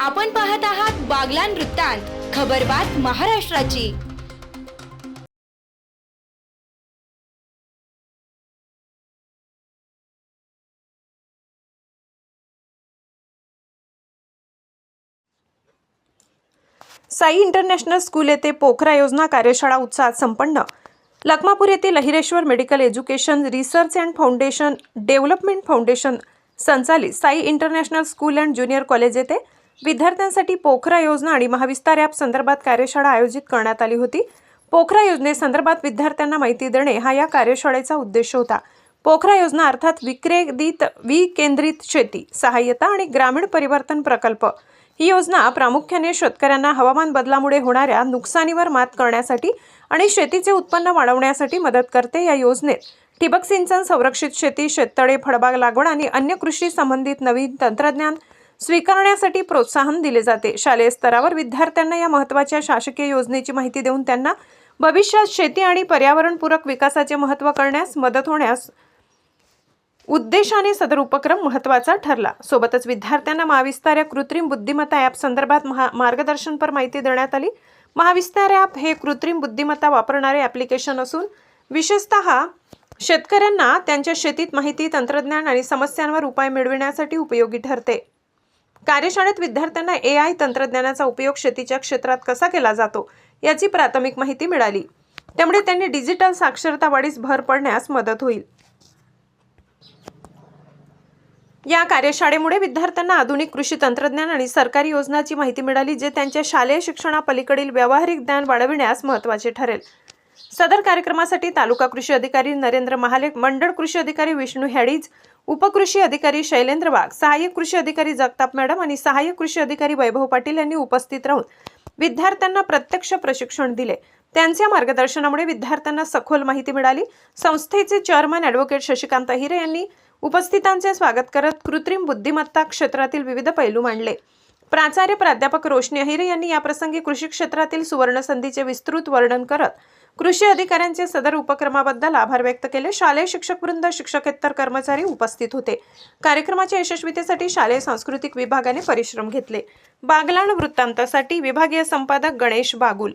आपण पाहत आहात बागलान वृत्तांत खबरबात महाराष्ट्राची. साई इंटरनॅशनल स्कूल येथे पोखरा योजना कार्यशाळा उत्साहात संपन्न. लखमापूर येथे Lahireshwar medical education research and foundation development foundation संचालित Sai international school and junior college येथे विद्यार्थ्यांसाठी पोखरा योजना आणि महाविस्तार ॲप संदर्भात कार्यशाळा आयोजित करण्यात आली होती. पोखरा योजनेसंदर्भात विद्यार्थ्यांना माहिती देणे हा या कार्यशाळेचा उद्देश होता. पोखरा योजना अर्थात विक्रेदित विकेंद्रित शेती सहाय्यता आणि ग्रामीण परिवर्तन प्रकल्प. ही योजना प्रामुख्याने शेतकऱ्यांना हवामान बदलामुळे होणाऱ्या नुकसानीवर मात करण्यासाठी आणि शेतीचे उत्पन्न वाढवण्यासाठी मदत करते या योजनेत. ठिबक सिंचन संरक्षित शेती शेततळे फळबाग लागवड आणि अन्य कृषी संबंधित नवीन तंत्रज्ञान स्वीकारण्यासाठी प्रोत्साहन दिले जाते. शालेय स्तरावर विद्यार्थ्यांना या महत्त्वाच्या शासकीय योजनेची माहिती देऊन त्यांना भविष्यात शेती आणि पर्यावरणपूरक विकासाचे महत्त्व करण्यास मदत होण्यास उद्देशाने सदर उपक्रम महत्त्वाचा ठरला. सोबतच विद्यार्थ्यांना महाविस्तार या कृत्रिम बुद्धिमत्ता ॲप संदर्भात महा मार्गदर्शनपर माहिती देण्यात आली. महाविस्तार ॲप हे कृत्रिम बुद्धिमत्ता वापरणारे ॲप्लिकेशन असून विशेषतः शेतकऱ्यांना त्यांच्या शेतीत माहिती तंत्रज्ञान आणि समस्यांवर उपाय मिळविण्यासाठी उपयोगी ठरते. कार्यशाळेत विद्यार्थ्यांना ए आय तंत्रज्ञानाचा उपयोग शेतीच्या क्षेत्रात कसा केला जातो याची प्राथमिक माहिती मिळाली. त्यामुळे त्यांनी डिजिटल साक्षरता वाढीस भर पडण्यास मदत होईल. या कार्यशाळेमुळे विद्यार्थ्यांना आधुनिक कृषी तंत्रज्ञान आणि सरकारी योजनांची माहिती मिळाली जे त्यांच्या शालेय शिक्षणापलीकडील व्यावहारिक ज्ञान वाढविण्यास महत्त्वाचे ठरेल. सदर कार्यक्रमासाठी तालुका कृषी अधिकारी नरेंद्र महाले मंडळ कृषी अधिकारी विष्णू हॅडीज उपकृषी अधिकारी शैलेंद्र वाघ सहाय्यक कृषी अधिकारी जगताप मॅडम आणि सहाय्यक कृषी अधिकारी वैभव पाटील यांनी उपस्थित राहून विद्यार्थ्यांना प्रत्यक्ष प्रशिक्षण दिले. त्यांच्या मार्गदर्शनामुळे विद्यार्थ्यांना सखोल माहिती मिळाली. संस्थेचे चेअरमन ॲडव्होकेट शशिकांत हिरे यांनी उपस्थितांचे स्वागत करत कृत्रिम बुद्धिमत्ता क्षेत्रातील विविध पैलू मांडले. प्राचार्य प्राध्यापक रोशनी अहिरे यांनी याप्रसंगी कृषी क्षेत्रातील सुवर्ण संधीचे विस्तृत वर्णन करत कृषी अधिकाऱ्यांचे सदर उपक्रमाबद्दल आभार व्यक्त केले. शालेय शिक्षक वृंद शिक्षकेतर कर्मचारी उपस्थित होते. कार्यक्रमाच्या यशस्वीतेसाठी शालेय सांस्कृतिक विभागाने परिश्रम घेतले. बागलाण वृत्तांतासाठी विभागीय संपादक गणेश बागुल.